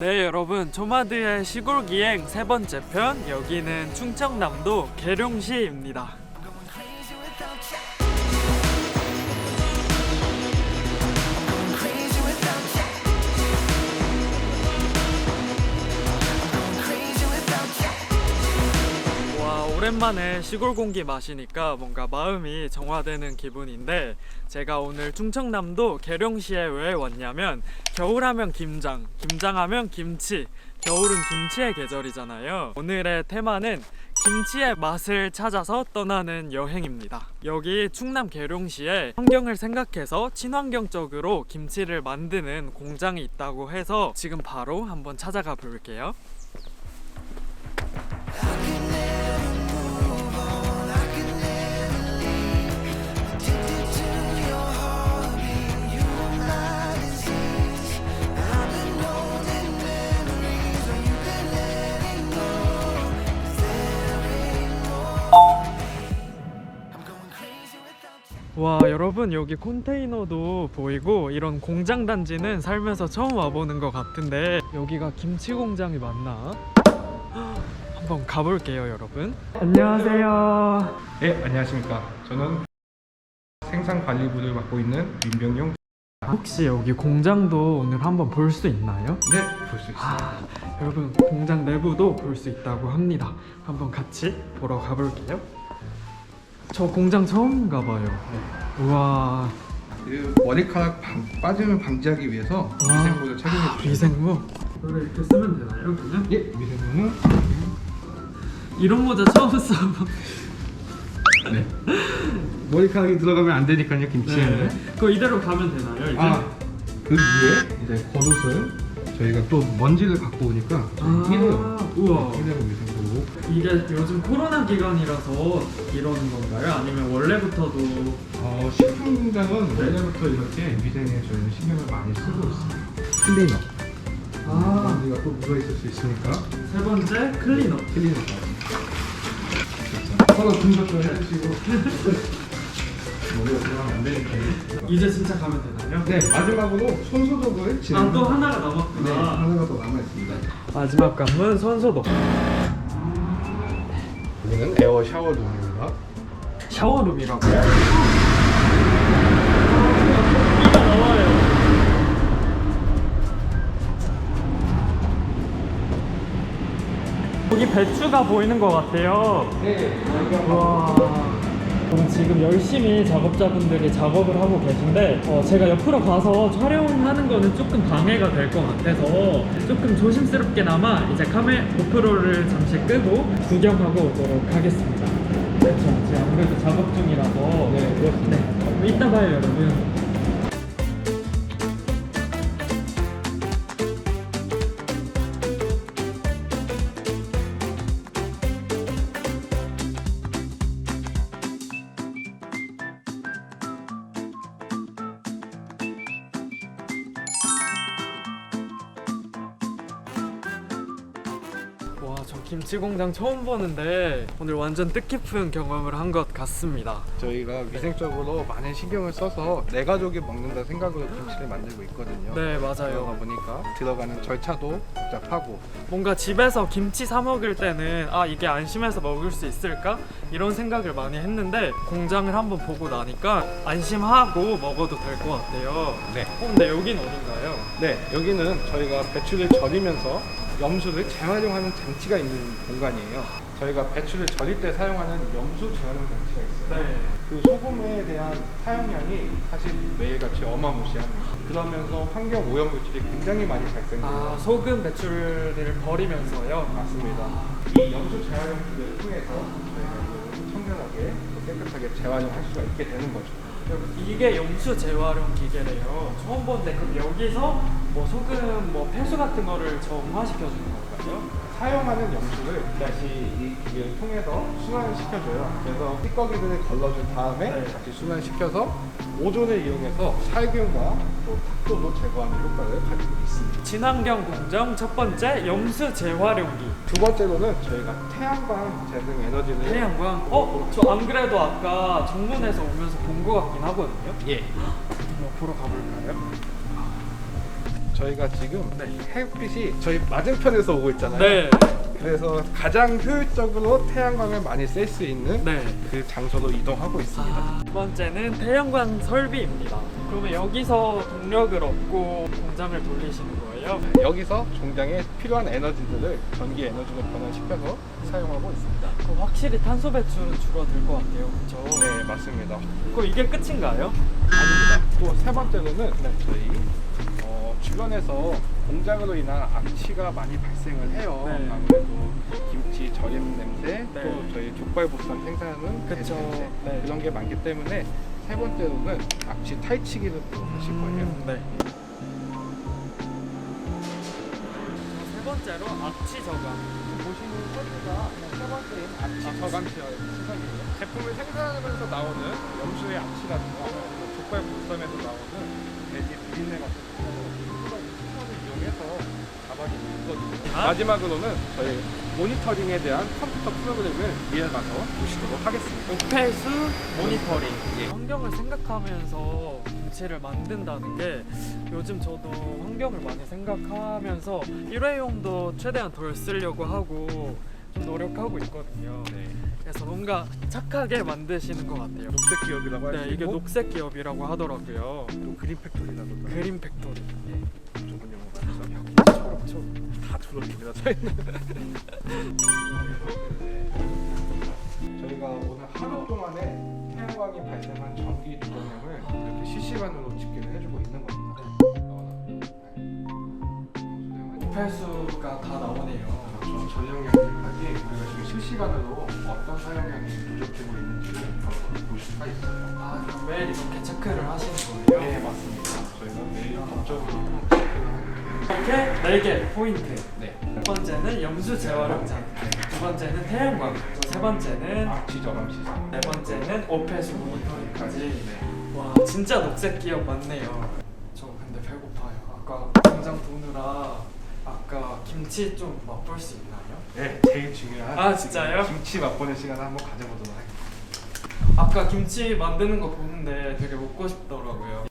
네 여러분. 조마드의 시골기행 세 번째 편. 여기는 충청남도 계룡시입니다 오랜만에 시골 공기 마시니까 뭔가 마음이 정화되는 기분인데 제가 오늘 충청남도 계룡시에 왜 왔냐면 겨울하면 김장, 김장하면 김치, 겨울은 김치의 계절이잖아요. 오늘의 테마는 김치의 맛을 찾아서 떠나는 여행입니다. 여기 충남 계룡시에 환경을 생각해서 친환경적으로 김치를 만드는 공장이 있다고 해서 지금 바로 한번 찾아가 볼게요. 와 여러분 여기 컨테이너도 보이고 이런 공장 단지는 살면서 처음 와보는 것 같은데 여기가 김치 공장이 맞나? 한번 가볼게요 여러분 안녕하세요 네, 안녕하십니까. 저는 생산관리부를 맡고 있는 민병용. 혹시 여기 공장도 오늘 한번 볼 수 있나요? 네, 볼 수 있습니다. 아, 여러분 공장 내부도 볼 수 있다고 합니다 한번 같이 보러 가볼게요 저 공장 처음 가봐요 우와 그 머리카락 방- 빠짐을 방지하기 위해서 아. 위생모를 착용해 주시면 위생모 이걸 이렇게 쓰면 되나요 그냥? 예, 위생모는 이런 모자 처음 써 네. 머리카락이 들어가면 안 되니까요, 김치에는. 네. 그거 이대로 가면 되나요 이제? 아, 그 위에 이제 겉옷은 저희가 또 먼지를 갖고 오니까 아, 일회용, 우와. 일회용 위생모로. 이게 요즘 코로나 기간이라서 이러는 건가요? 아니면 원래부터도 어, 식품 공장은 원래부터 이렇게 위생에 저희는 신경을 많이 쓰고 있습니다. 클리너. 아. 먼지가 또 묻어 있을 수 있으니까. 세 번째 클리너 클리너까지. 서로 분석도 해주시고. 머리가 들어가면 안 되니까요. 이제 진짜 가면 되나요? 네, 마지막으로 손 소독을 진행. 아 또 하나가 네, 남았구나 하나가 더 남아 있습니다. 마지막 관문 손소독 여기는 에어 샤워 룸입니다. 샤워룸이라고요? 이가 나와요 여기 배추가 보이는 것 같아요 네, 와 지금 열심히 작업자분들이 작업을 하고 계신데 어, 제가 옆으로 가서 촬영하는 거는 조금 방해가 될 것 같아서 조금 조심스럽게나마 이제 카메 고프로를 잠시 끄고 구경하고 오도록 하겠습니다. 그렇죠. 지금 아무래도 작업 중이라서 네, 그렇습니다. 네. 이따 봐요, 여러분. 김치 공장 처음 보는데 오늘 완전 뜻깊은 경험을 한 것 같습니다. 저희가 위생적으로 많은 신경을 써서 내 가족이 먹는다 생각으로 김치를 만들고 있거든요. 네, 그러다 맞아요. 보니까 들어가는 절차도 복잡하고 뭔가 집에서 김치 사 먹을 때는 아 이게 안심해서 먹을 수 있을까 이런 생각을 많이 했는데 공장을 한번 보고 나니까 안심하고 먹어도 될 것 같아요. 네. 어, 근데 여긴 어딘가요? 네, 여기는 저희가 배추를 절이면서 염수를 재활용하는 장치가 있는 공간이에요. 저희가 배추를 절일 때 사용하는 염수 재활용 장치가 있어요. 네. 그 소금에 대한 사용량이 사실 매일같이 어마무시합니다. 그러면서 환경 오염 물질이 굉장히 많이 발생돼요. 아 소금 배추를 버리면서요. 맞습니다. 이 염수 재활용 기계를 통해서 저희가 그 청결하게 또 깨끗하게 재활용할 수가 있게 되는 거죠. 이게 염수 재활용 기계래요. 처음 보는데 그럼 여기서 뭐 소금 뭐 폐수 같은 거를 정화시켜 주는 건가요? 사용하는 염수를 다시 이 기계를 통해서 순환을 시켜줘요. 그래서 찌꺼기들을 걸러준 다음에 네. 다시 순환시켜서 오존을 이용해서 살균과 또 탁도도 제거하는 효과를 가지고 있습니다. 친환경 공정 첫 번째 염수 재활용기. 두 번째로는 저희가 태양광 재생 에너지를 태양광? 어? 저 안 그래도 아까 정문에서 오면서 본 것 같긴 하거든요. 예. 한번 보러 가볼까요? 저희가 지금 네. 햇빛이 저희 맞은편에서 오고 있잖아요. 네. 그래서 가장 효율적으로 태양광을 많이 쓸수 있는 네. 그 장소로 이동하고 있습니다. 아, 두 번째는 태양광 설비입니다. 그러면 여기서 동력을 얻고 공장을 돌리시는 거예요? 여기서 종장에 필요한 에너지들을 전기 에너지로 변환시켜서 사용하고 있습니다. 그럼 확실히 탄소 배출은 줄어들 것 같아요. 그렇죠? 네, 맞습니다. 그럼 이게 끝인가요? 아닙니다. 또 세 번째로는 저희 어, 주변에서 공장으로 인한 악취가 많이 발생을 해요. 네. 아무래도 김치 절임 냄새, 네. 또 저희 족발보쌈 생산하는 그쵸. 냄새 네. 그런 게 많기 때문에 세 번째로는 악취 탈취기를 또 하실 거예요. 음, 네. 세 번째로 악취 저감. 보시는 설비가 세 번째인 악취 저감 시설이에요. 제품을 생산하면서 나오는 염소의 악취라든가 족발 보쌈에서 나오는 돼지 비린내 같은 거 시설을 이용해서 수 있거든요. 아? 마지막으로는 저희 모니터링에 대한 컴퓨터 프로그램을 이해가서 보시도록 하겠습니다. 오페수 모니터링. 환경을 생각하면서 김치를 만든다는 게 요즘 저도 환경을 많이 생각하면서 일회용도 최대한 덜 쓰려고 하고 좀 노력하고 있거든요. 네. 그래서 뭔가 착하게 만드시는 것 같아요. 녹색 기업이라고 할 수 네, 이게 있고 녹색 기업이라고 하더라고요. 또 그린 팩토리라고 그린 팩토리. 전문 용어가 있죠. 초록초록. 다 초록입니다. 저희는. 저희가 오늘 하루 동안에 태양광이 발생한 전기 조정량을 이렇게 실시간으로 집계를 해주고 있는 겁니다. 오페수가 다 나오네요. 저 전력량까지 우리가 지금 실시간으로 어떤 사용량이 누적되고 있는지를 볼 수가 있어요. 아, 매일 이렇게 체크를 하시는 거예요? 네 맞습니다. 저희가 매일 법적으로 체크를 하는 이렇게 4개 포인트. 네. 첫 번째는 염수 재활용장, 두 번째는 태양광, 또세 번째는 악취 저감 시설. 네 번째는 오페수 모니터링까지. 네. 와 진짜 녹색 기업 맞네요. 저 근데 배고파요. 아까 공장 도느라 아까 김치 좀 맛볼 수 있나요? 네, 제일 중요한 아, 진짜요? 김치 맛보는 시간을 한번 가져보도록 할게요. 아까 김치 만드는 거 보는데 되게 먹고 싶더라고요.